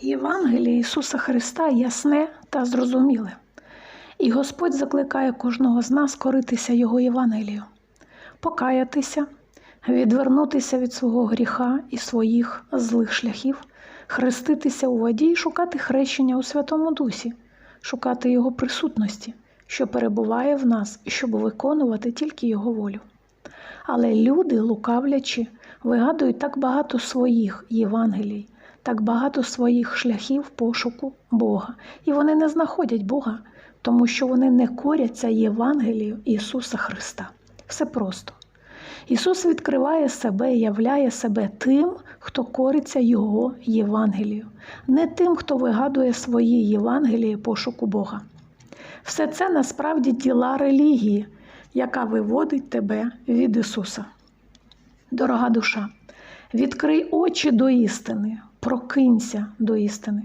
Євангеліє Ісуса Христа ясне та зрозуміле, і Господь закликає кожного з нас коритися Його Євангелію, покаятися, відвернутися від свого гріха і своїх злих шляхів, хреститися у воді і шукати хрещення у Святому Дусі, шукати Його присутності, що перебуває в нас, щоб виконувати тільки Його волю. Але люди, лукавлячи, вигадують так багато своїх Євангелій, так багато своїх шляхів пошуку Бога. І вони не знаходять Бога, тому що вони не коряться Євангелію Ісуса Христа. Все просто. Ісус відкриває себе і являє себе тим, хто кориться Його Євангелію, не тим, хто вигадує свої Євангелії пошуку Бога. Все це насправді діла релігії, яка виводить тебе від Ісуса. Дорога душа, відкрий очі до істини, прокинься до істини.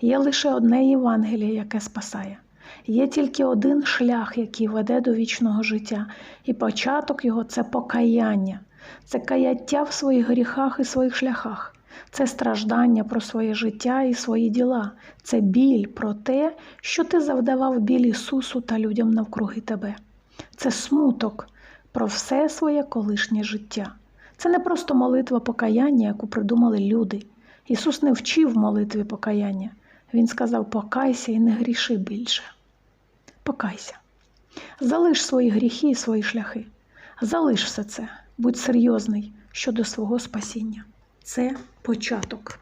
Є лише одне Євангеліє, яке спасає. Є тільки один шлях, який веде до вічного життя, і початок його це покаяння, це каяття в своїх гріхах і своїх шляхах, це страждання про своє життя і свої діла, це біль про те, що ти завдавав біль Ісусу та людям навкруги тебе. Це смуток про все своє колишнє життя. Це не просто молитва покаяння, яку придумали люди. Ісус не вчив молитві покаяння. Він сказав: покайся і не гріши більше. Покайся. Залиш свої гріхи і свої шляхи. Залиш все це, будь серйозний щодо свого спасіння. Це початок.